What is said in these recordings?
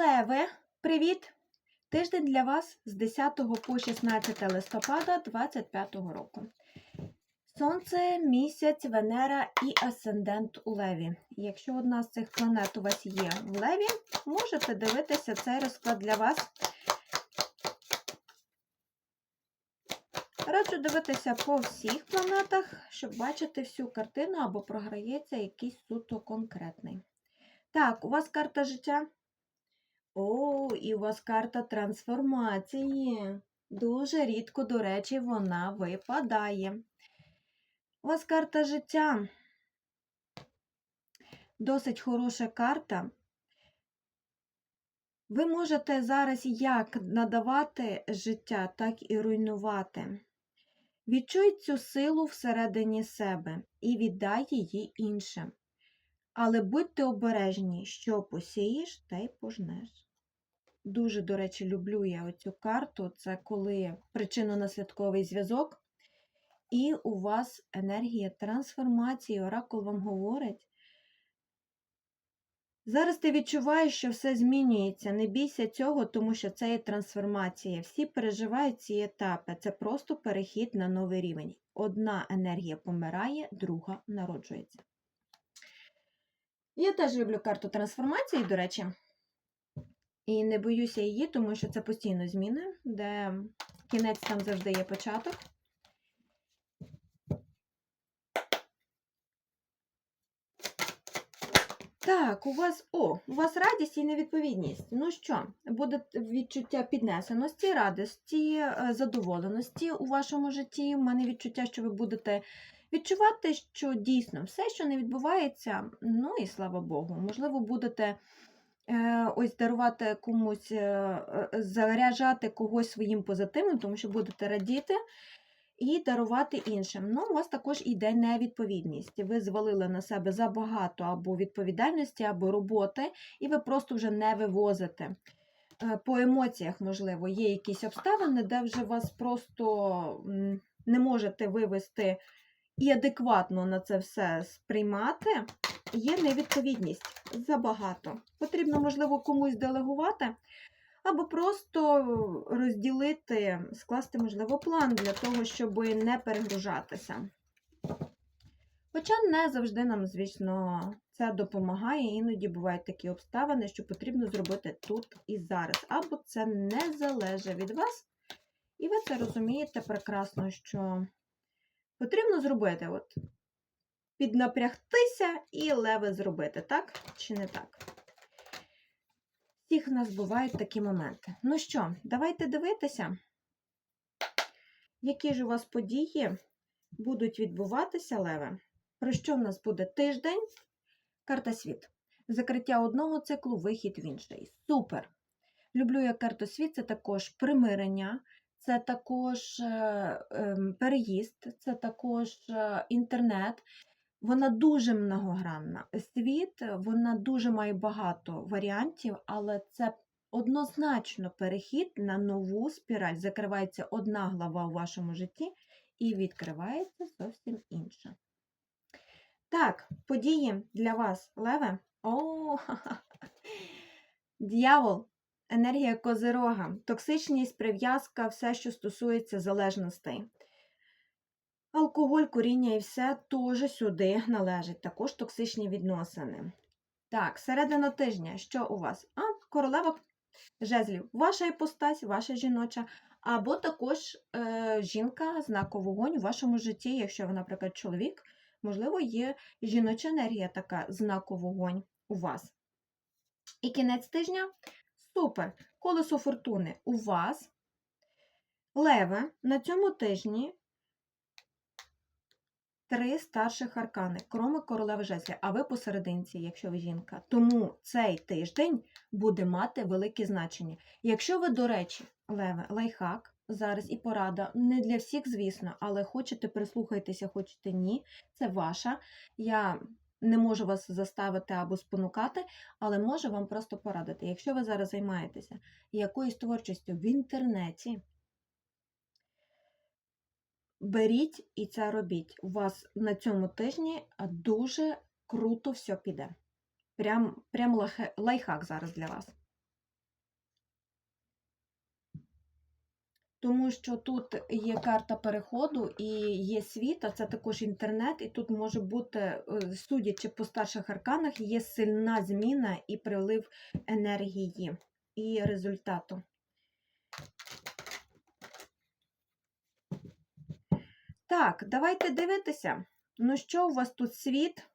Леве, привіт! Тиждень для вас з 10 по 16 листопада 2025 року. Сонце, місяць, Венера і Асцендент у Леві. Якщо одна з цих планет у вас є в Леві, можете дивитися цей розклад для вас. Раджу дивитися по всіх планетах, щоб бачити всю картину або програється якийсь суто конкретний. Так, у вас карта життя. О, і у вас карта трансформації. Дуже рідко, до речі, вона випадає. У вас карта життя. Досить хороша карта. Ви можете зараз як надавати життя, так і руйнувати. Відчуй цю силу всередині себе і віддай її іншим. Але будьте обережні, що посієш, те й пожнеш. Дуже, до речі, люблю я оцю карту. Це коли причинно-наслідковий зв'язок, і у вас енергія трансформації, оракул вам говорить. Зараз ти відчуваєш, що все змінюється. Не бійся цього, тому що це є трансформація. Всі переживають ці етапи. Це просто перехід на новий рівень. Одна енергія помирає, друга народжується. Я теж люблю карту трансформації, до речі. І не боюся її, тому що це постійно зміни, де кінець там завжди є початок. Так, у вас о, у вас радість і невідповідність. Ну що, буде відчуття піднесеності, радості, е, задоволеності у вашому житті. У мене відчуття, що ви будете відчувати, що дійсно все, що не відбувається, ну і слава Богу, можливо, будете ось дарувати комусь, е, е, заряджати когось своїм позитивом, тому що будете радіти. І дарувати іншим. Ну, у вас також іде невідповідність. Ви звалили на себе забагато або відповідальності, або роботи, і ви просто вже не вивозите. Е, По емоціях, можливо, є якісь обставини, де вже вас просто не можете вивести і адекватно на це все сприймати. Є невідповідність забагато. Потрібно, можливо, комусь делегувати. Або просто розділити, скласти, можливо, план для того, щоб не перегружатися. Хоча не завжди нам, звісно, це допомагає, іноді бувають такі обставини, що потрібно зробити тут і зараз. Або це не залежить від вас, і ви це розумієте прекрасно, що потрібно зробити, от, піднапрягтися і леве зробити, так чи не так? Всіх в нас бувають такі моменти. Ну що, давайте дивитися, які ж у вас події будуть відбуватися, Леве. Про що в нас буде тиждень? Карта світ. Закриття одного циклу, вихід в інший. Супер! Люблю як карту світ, це також примирення, це також е, е, переїзд, це також е, інтернет. Вона дуже многогранна. Світ, вона дуже має багато варіантів, але це однозначно перехід на нову спіраль. Закривається одна глава у вашому житті і відкривається зовсім інша. Так, події для вас, Леве. О, дьявол, енергія козирога, токсичність, прив'язка, все, що стосується залежностей. Алкоголь, куріння і все теж сюди належить, також токсичні відносини. Так, середина тижня, що у вас? А, королева жезлів, ваша іпостась, ваша жіноча, або також е, жінка, знаков вогонь у вашому житті, якщо ви, наприклад, чоловік, можливо, є жіноча енергія така знаку вогонь у вас. І кінець тижня супер! Колесо фортуни у вас. Леве на цьому тижні три старших аркани, кроме королеви жезлів, а ви посерединці, якщо ви жінка. Тому цей тиждень буде мати велике значення. Якщо ви, до речі, леве, лайфхак, зараз і порада, не для всіх, звісно, але хочете прислухайтеся, хочете ні, це ваша. Я не можу вас заставити або спонукати, але можу вам просто порадити. Якщо ви зараз займаєтеся якоюсь творчістю в інтернеті, беріть і це робіть. У вас на цьому тижні дуже круто все піде. Прям, прям лайфхак зараз для вас. Тому що тут є карта переходу і є світ, а це також інтернет, і тут може бути, е, судячи по старших арканах, є сильна зміна і прилив енергії і результату. Так, давайте дивитися. Ну, що у вас тут світ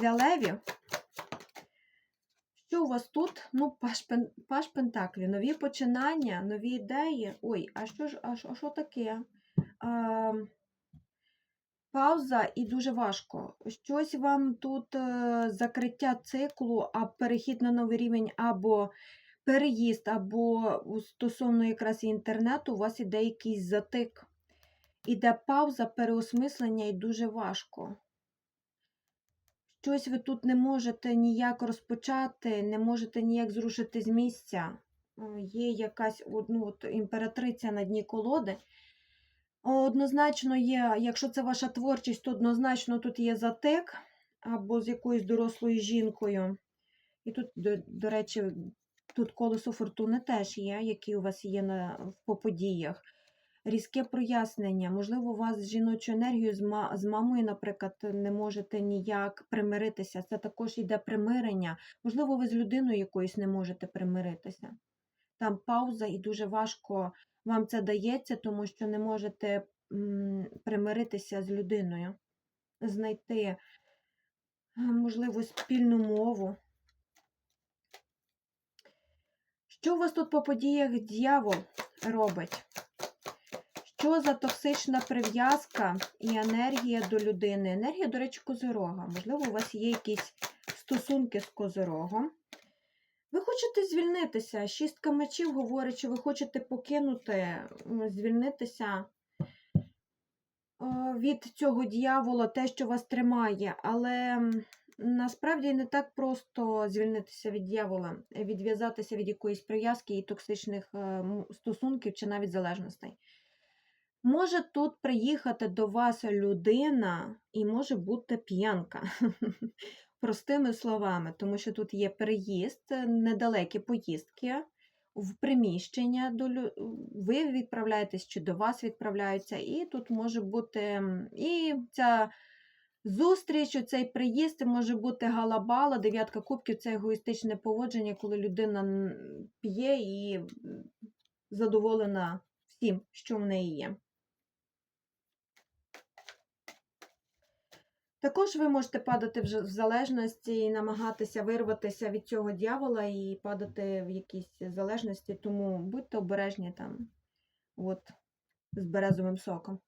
для левів? Що у вас тут? Ну, паш, пен, паш Пентаклі, нові починання, нові ідеї. Ой, а що ж, а, що- а що таке? А, пауза і дуже важко. Щось вам тут е, закриття циклу, а перехід на новий рівень, або переїзд, або стосовно якраз інтернету, у вас іде якийсь затик. Іде пауза, переосмислення і дуже важко. Щось ви тут не можете ніяк розпочати, не можете ніяк зрушити з місця. Є якась ну, от, імператриця на дні колоди. Однозначно є, якщо це ваша творчість, то однозначно тут є затик або з якоюсь дорослою жінкою. І тут, до, до речі, тут колесо фортуни теж є, які у вас є на, по подіях. Різке прояснення. Можливо, у вас з жіночою енергією, з, мамою, наприклад, не можете ніяк примиритися. Це також йде примирення. Можливо, ви з людиною якоюсь не можете примиритися. Там пауза, і дуже важко вам це дається, тому що не можете примиритися з людиною, знайти, е, можливо, спільну мову. Що у вас тут по подіях дьявол робить? Що за токсична прив'язка і енергія до людини? Енергія, до речі, козирога. Можливо, у вас є якісь стосунки з козирогом. Ви хочете звільнитися. Шістка мечів говорить, що ви хочете покинути, звільнитися е, від цього дьявола, те, що вас тримає. Але насправді не так просто звільнитися від дьявола, відв'язатися від якоїсь прив'язки і токсичних е, стосунків чи навіть залежностей. Може тут приїхати до вас людина і може бути п'янка. Простими словами, тому що тут є переїзд, е, недалекі поїздки в приміщення до лю- ви відправляєтесь чи до вас відправляються, і тут може бути і ця зустріч, цей приїзд може бути галабала, дев'ятка кубків це егоїстичне поводження, коли людина п'є і задоволена всім, що в неї є. Також ви можете падати в залежності і намагатися вирватися від цього дьявола і падати в якісь залежності, тому будьте обережні там от, з березовим соком.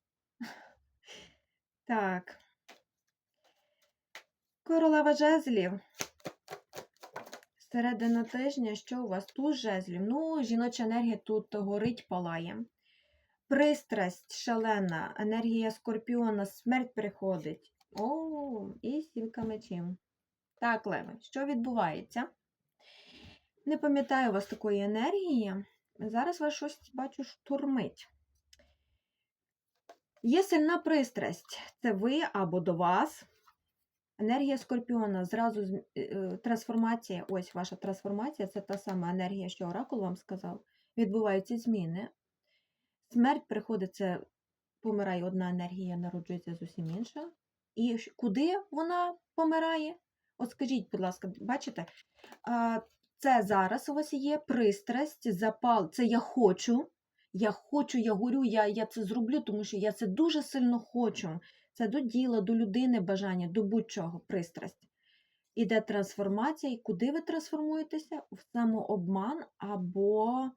Так. Королева жезлів. Середина тижня, що у вас тут жезлів? Ну, жіноча енергія тут горить, палає. Пристрасть шалена, енергія скорпіона, смерть приходить. О, і сімка мечів. Так, Леви, що відбувається? Не пам'ятаю у вас такої енергії. Зараз вас щось бачу штурмить. Є сильна пристрасть. Це ви або до вас. Енергія скорпіона. Зразу е, трансформація. Ось ваша трансформація це та сама енергія, що Оракул вам сказав. Відбуваються зміни. Смерть приходить, це помирає одна енергія, народжується зовсім інша. І куди вона помирає? От скажіть, будь ласка, бачите? Це зараз у вас є пристрасть, запал. Це я хочу. Я хочу, я горю, я, я це зроблю, тому що я це дуже сильно хочу. Це до діла, до людини бажання, до будь-чого пристрасть. Іде трансформація, і куди ви трансформуєтеся? В самообман або е,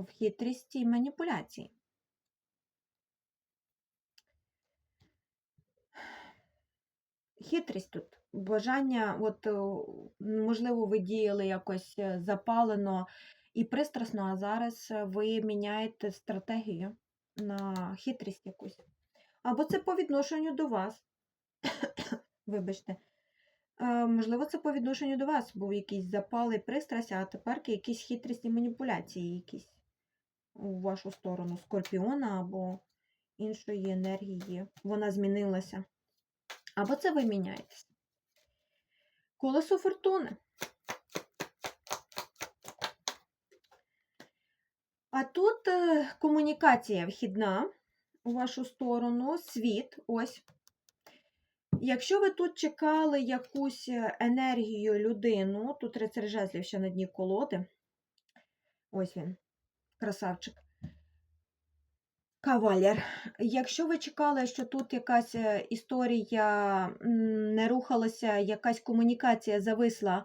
в хитрість і маніпуляції. Хитрість тут, бажання, от, можливо, ви діяли якось е, запалено і пристрасно, а зараз е, ви міняєте стратегію на хитрість якусь. Або це по відношенню до вас. Вибачте. Е, Можливо, це по відношенню до вас був якийсь запал і пристрасть, а тепер якісь хитрість і маніпуляції якісь у вашу сторону скорпіона або іншої енергії. Вона змінилася. Або це ви міняєтесь. Колесо фортуни. А тут е, комунікація вхідна у вашу сторону, світ. Ось. Якщо ви тут чекали якусь е, енергію людину, тут рицар жезлів ще на дні колоди. Ось він, красавчик. Кавалер. Якщо ви чекали, що тут якась е, історія не рухалася, якась комунікація зависла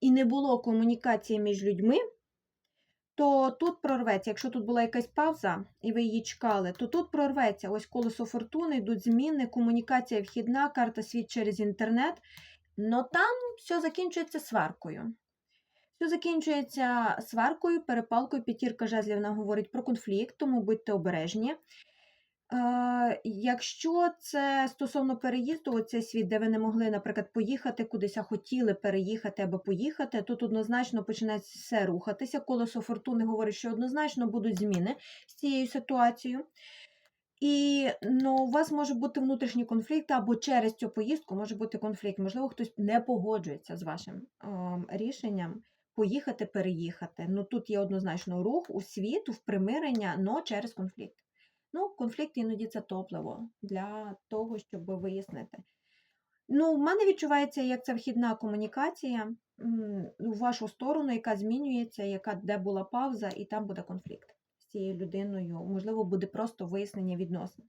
і не було комунікації між людьми, то тут прорветься. Якщо тут була якась пауза і ви її чекали, то тут прорветься. Ось колесо фортуни, йдуть зміни, комунікація вхідна, карта світ через інтернет. Но там все закінчується сваркою. Все закінчується сваркою, перепалкою. П'ятірка жезлів вона говорить про конфлікт, тому будьте обережні. Якщо це стосовно переїзду, оцей світ, де ви не могли, наприклад, поїхати кудись, а хотіли переїхати або поїхати, тут однозначно починає все рухатися. Колесо фортуни говорить, що однозначно будуть зміни з цією ситуацією. І ну, у вас може бути внутрішній конфлікт, або через цю поїздку може бути конфлікт. Можливо, хтось не погоджується з вашим ем, рішенням поїхати, переїхати. Ну тут є однозначно рух у світ, в примирення, но через конфлікт. Ну, конфлікт іноді це топливо для того, щоб вияснити. Ну, в мене відчувається, як це вхідна комунікація у вашу сторону, яка змінюється, яка де була пауза, і там буде конфлікт з цією людиною. Можливо, буде просто вияснення відносин.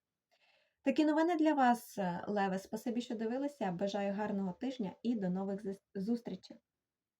Такі новини для вас, Леве. Спасибі, що дивилися. Бажаю гарного тижня і до нових зустрічей.